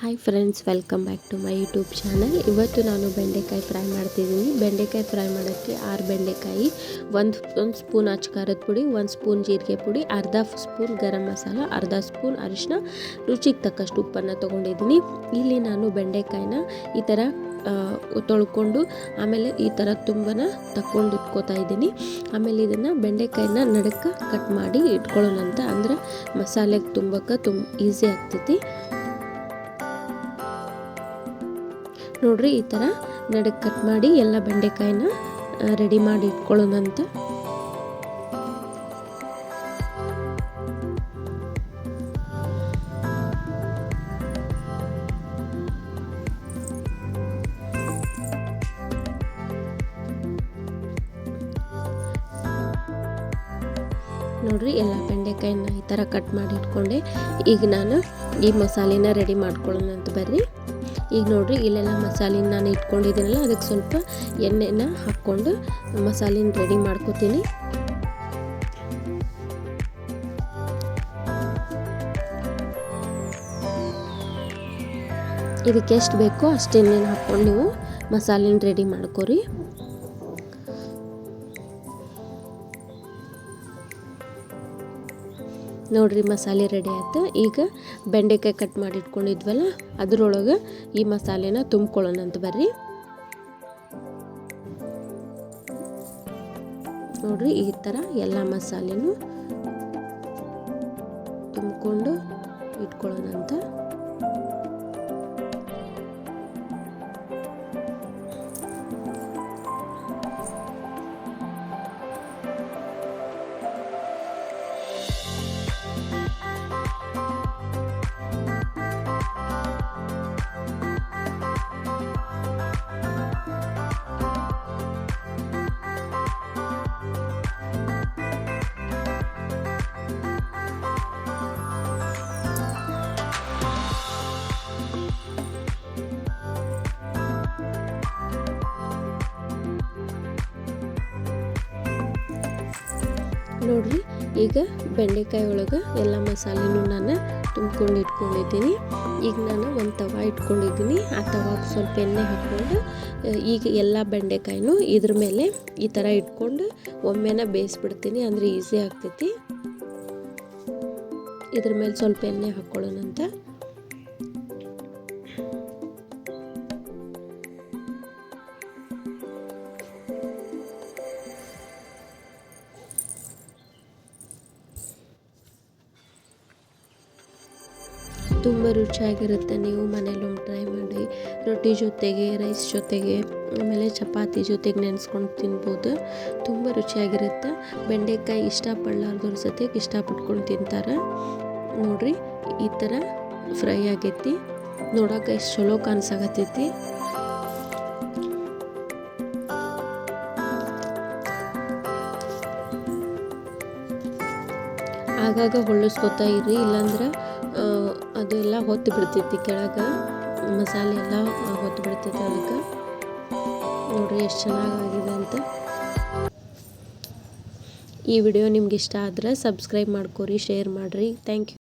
Hi friends welcome back to my YouTube channel ಇವತ್ತು ನಾನು ಬೆಂಡೆಕಾಯಿ ಫ್ರೈ ಮಾಡ್ತಿದ್ದೀನಿ. ಬೆಂಡೆಕಾಯಿ ಫ್ರೈ ಮಾಡೋಕ್ಕೆ ಆರು ಬೆಂಡೆಕಾಯಿ, ಒಂದು ಒಂದು ಸ್ಪೂನ್ ಅಚ್ಕಾರದ ಪುಡಿ, ಒಂದು ಸ್ಪೂನ್ ಜೀರಿಗೆ ಪುಡಿ, ಅರ್ಧ ಸ್ಪೂನ್ ಗರಂ ಮಸಾಲ, ಅರ್ಧ ಸ್ಪೂನ್ ಅರಿಶಿನ ರುಚಿಗೆ ತಕ್ಕಷ್ಟು ಉಪ್ಪನ್ನು ತೊಗೊಂಡಿದ್ದೀನಿ. ಇಲ್ಲಿ ನಾನು ಬೆಂಡೆಕಾಯಿನ ಈ ಥರ ತೊಳ್ಕೊಂಡು, ಆಮೇಲೆ ಈ ಥರ ತುಂಬನ ತಕ್ಕೊಂಡು ಇಟ್ಕೋತಾ ಇದ್ದೀನಿ. ಆಮೇಲೆ ಇದನ್ನು ಬೆಂಡೆಕಾಯಿನ ನಡಕ್ಕೆ ಕಟ್ ಮಾಡಿ ಇಟ್ಕೊಳ್ಳೋಣ ಅಂತ ಅಂದ್ರೆ ಮಸಾಲೆಗೆ ತುಂಬಕ್ಕೆ ತುಂಬ ಈಸಿ ಆಗ್ತೈತಿ. ನೋಡ್ರಿ ಈ ಥರ ನಡಕ್ಕೆ ಕಟ್ ಮಾಡಿ ಎಲ್ಲ ಬೆಂಡೆಕಾಯಿನ ರೆಡಿ ಮಾಡಿ ಇಟ್ಕೊಳ್ಳೋಣಂತ ನೋಡ್ರಿ ಎಲ್ಲ ಬೆಂಡೆಕಾಯಿನ ಈ ಥರ ಕಟ್ ಮಾಡಿ ಇಟ್ಕೊಂಡೆ. ಈಗ ನಾನು ಈ ಮಸಾಲೆನ ರೆಡಿ ಮಾಡ್ಕೊಳ್ಳೋಣ ಅಂತ ಬರ್ರಿ. ಈಗ ನೋಡಿರಿ, ಇಲ್ಲೆಲ್ಲ ಮಸಾಲಿನ ನಾನು ಇಟ್ಕೊಂಡಿದ್ದೀನಲ್ಲ, ಅದಕ್ಕೆ ಸ್ವಲ್ಪ ಎಣ್ಣೆನ ಹಾಕ್ಕೊಂಡು ಮಸಾಲಿನ ರೆಡಿ ಮಾಡ್ಕೋತೀನಿ. ಇದಕ್ಕೆ ಎಷ್ಟು ಬೇಕೋ ಅಷ್ಟು ಹಾಕ್ಕೊಂಡು ನೀವು ಮಸಾಲಿನ ರೆಡಿ ಮಾಡ್ಕೋರಿ. ನೋಡ್ರಿ ಮಸಾಲೆ ರೆಡಿ ಆಯ್ತು. ಈಗ ಬೆಂಡೆಕಾಯಿ ಕಟ್ ಮಾಡಿ ಇಟ್ಕೊಂಡಿದ್ವಲ್ಲ ಅದರೊಳಗೆ ಈ ಮಸಾಲೆನ ತುಂಬ್ಕೊಳ್ಳೋಣ ಅಂತ ಬರ್ರಿ. ನೋಡ್ರಿ ಈ ಥರ ಎಲ್ಲ ಮಸಾಲೆನೂ ತುಂಬಿಕೊಂಡು ಇಟ್ಕೊಳ್ಳೋಣ ಅಂತ. ನೋಡ್ರಿ, ಈಗ ಬೆಂಡೆಕಾಯಿ ಒಳಗೆ ಎಲ್ಲ ಮಸಾಲೆನೂ ನಾನು ತುಂಬ್ಕೊಂಡು ಇಟ್ಕೊಂಡಿದ್ದೀನಿ. ಈಗ ನಾನು ಒಂದು ತವ ಇಟ್ಕೊಂಡಿದ್ದೀನಿ. ಆ ತವಾಗ ಸ್ವಲ್ಪ ಎಣ್ಣೆ ಹಾಕ್ಕೊಂಡು ಈಗ ಎಲ್ಲ ಬೆಂಡೆಕಾಯಿನೂ ಇದ್ರ ಮೇಲೆ ಈ ಥರ ಇಟ್ಕೊಂಡು ಒಮ್ಮೆನ ಬೇಯಿಸ್ಬಿಡ್ತೀನಿ. ಅಂದರೆ ಈಸಿ ಆಗ್ತೈತಿ. ಇದ್ರ ಮೇಲೆ ಸ್ವಲ್ಪ ಎಣ್ಣೆ ಹಾಕ್ಕೊಳ್ಳೋಣಂತ ತುಂಬ ರುಚಿಯಾಗಿರುತ್ತೆ. ನೀವು ಮನೇಲೊಮ್ಮೆ ಟ್ರೈ ಮಾಡಿ. ರೊಟ್ಟಿ ಜೊತೆಗೆ ರೈಸ್ ಜೊತೆಗೆ, ಆಮೇಲೆ ಚಪಾತಿ ಜೊತೆಗೆ ನೆನೆಸ್ಕೊಂಡು ತಿನ್ಬೋದು. ತುಂಬ ರುಚಿಯಾಗಿರುತ್ತೆ. ಬೆಂಡೆಕಾಯಿ ಇಷ್ಟಪಡಲಾರ್ದವ್ರ ಸತಿಗೆ ಇಷ್ಟಪಟ್ಕೊಂಡು ತಿಂತಾರೆ. ನೋಡಿರಿ, ಈ ಥರ ಫ್ರೈ ಆಗೈತಿ. ನೋಡೋಕೆ ಎಷ್ಟು ಚಲೋ ಕಾಣಿಸಾಗತ್ತೈತಿ ಆಗಾಗ ಹೊಳ್ಳಿಸ್ಕೊತಾ ಇರಿ ಇಲ್ಲಾಂದ್ರೆ ಅದೆಲ್ಲ ಹೊತ್ತು ಬಿಡ್ತೈತಿ ಕೆಳಗೆ. ಮಸಾಲೆ ಎಲ್ಲ ಹೊತ್ತು ಬಿಡ್ತೈತಿ ಅದಕ್ಕೆ. ನೋಡಿರಿ ಎಷ್ಟು ಚೆನ್ನಾಗಾಗಿದೆ ಅಂತ. ಈ ವಿಡಿಯೋ ನಿಮ್ಗೆ ಇಷ್ಟ ಆದರೆ ಸಬ್ಸ್ಕ್ರೈಬ್ ಮಾಡ್ಕೊರಿ ಶೇರ್ ಮಾಡಿರಿ. Thank you